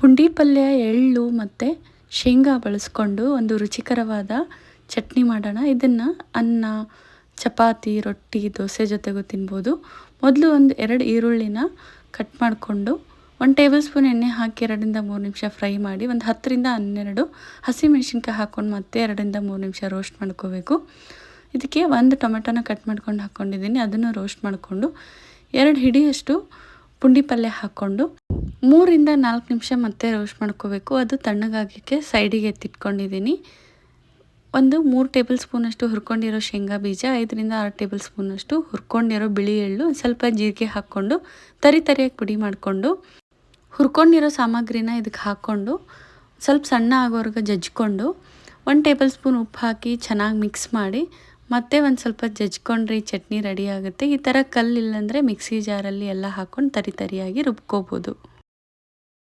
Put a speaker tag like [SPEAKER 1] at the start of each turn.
[SPEAKER 1] ಪುಂಡಿ ಪಲ್ಯ ಎಳ್ಳು ಮತ್ತು ಶೇಂಗಾ ಬಳಸ್ಕೊಂಡು ಒಂದು ರುಚಿಕರವಾದ ಚಟ್ನಿ ಮಾಡೋಣ. ಇದನ್ನು ಅನ್ನ, ಚಪಾತಿ, ರೊಟ್ಟಿ, ದೋಸೆ ಜೊತೆಗೂ ತಿನ್ಬೋದು. ಮೊದಲು ಒಂದು ಎರಡು ಈರುಳ್ಳಿನ ಕಟ್ ಮಾಡಿಕೊಂಡು ಒಂದು ಟೇಬಲ್ ಸ್ಪೂನ್ ಎಣ್ಣೆ ಹಾಕಿ ಎರಡರಿಂದ ಮೂರು ನಿಮಿಷ ಫ್ರೈ ಮಾಡಿ ಒಂದು ಹತ್ತರಿಂದ ಹನ್ನೆರಡು ಹಸಿಮೆಣ್ಸಿನ್ಕಾಯಿ ಹಾಕ್ಕೊಂಡು ಮತ್ತೆ ಎರಡರಿಂದ ಮೂರು ನಿಮಿಷ ರೋಸ್ಟ್ ಮಾಡ್ಕೋಬೇಕು. ಇದಕ್ಕೆ ಒಂದು ಟೊಮೆಟೊನ ಕಟ್ ಮಾಡ್ಕೊಂಡು ಹಾಕ್ಕೊಂಡಿದ್ದೀನಿ ಅದನ್ನು ರೋಸ್ಟ್ ಮಾಡಿಕೊಂಡು ಎರಡು ಹಿಡಿಯಷ್ಟು ಪುಂಡಿ ಪಲ್ಯ ಹಾಕ್ಕೊಂಡು ಮೂರಿಂದ ನಾಲ್ಕು ನಿಮಿಷ ಮತ್ತೆ ರೋಸ್ಟ್ ಮಾಡ್ಕೋಬೇಕು. ಅದು ತಣ್ಣಗಾಗಕ್ಕೆ ಸೈಡಿಗೆ ಎತ್ತಿಟ್ಕೊಂಡಿದ್ದೀನಿ. ಒಂದು ಮೂರು ಟೇಬಲ್ ಸ್ಪೂನಷ್ಟು ಹುರ್ಕೊಂಡಿರೋ ಶೇಂಗಾ ಬೀಜ, ಐದರಿಂದ ಆರು ಟೇಬಲ್ ಸ್ಪೂನಷ್ಟು ಹುರ್ಕೊಂಡಿರೋ ಬಿಳಿ ಎಳ್ಳು ಸ್ವಲ್ಪ ಜೀರಿಗೆ ಹಾಕ್ಕೊಂಡು, ತರಿ ತರಿಯಾಗಿ ಪುಡಿ ಮಾಡಿಕೊಂಡು, ಹುರ್ಕೊಂಡಿರೋ ಸಾಮಗ್ರಿನ ಇದಕ್ಕೆ ಹಾಕ್ಕೊಂಡು, ಸ್ವಲ್ಪ ಸಣ್ಣ ಆಗೋವರೆಗೆ ಜಜ್ಕೊಂಡು, ಒಂದು ಟೇಬಲ್ ಸ್ಪೂನ್ ಉಪ್ಪು ಹಾಕಿ ಚೆನ್ನಾಗಿ ಮಿಕ್ಸ್ ಮಾಡಿ, ಮತ್ತೆ ಒಂದು ಸ್ವಲ್ಪ ಜಜ್ಕೊಂಡ್ರೆ ಈ ಚಟ್ನಿ ರೆಡಿ ಆಗುತ್ತೆ. ಈ ಥರ ಕಲ್ಲಿಲ್ಲಂದರೆ ಮಿಕ್ಸಿ ಜಾರಲ್ಲಿ ಎಲ್ಲ ಹಾಕ್ಕೊಂಡು ತರಿ ತರಿಯಾಗಿ ರುಬ್ಕೋಬೋದು.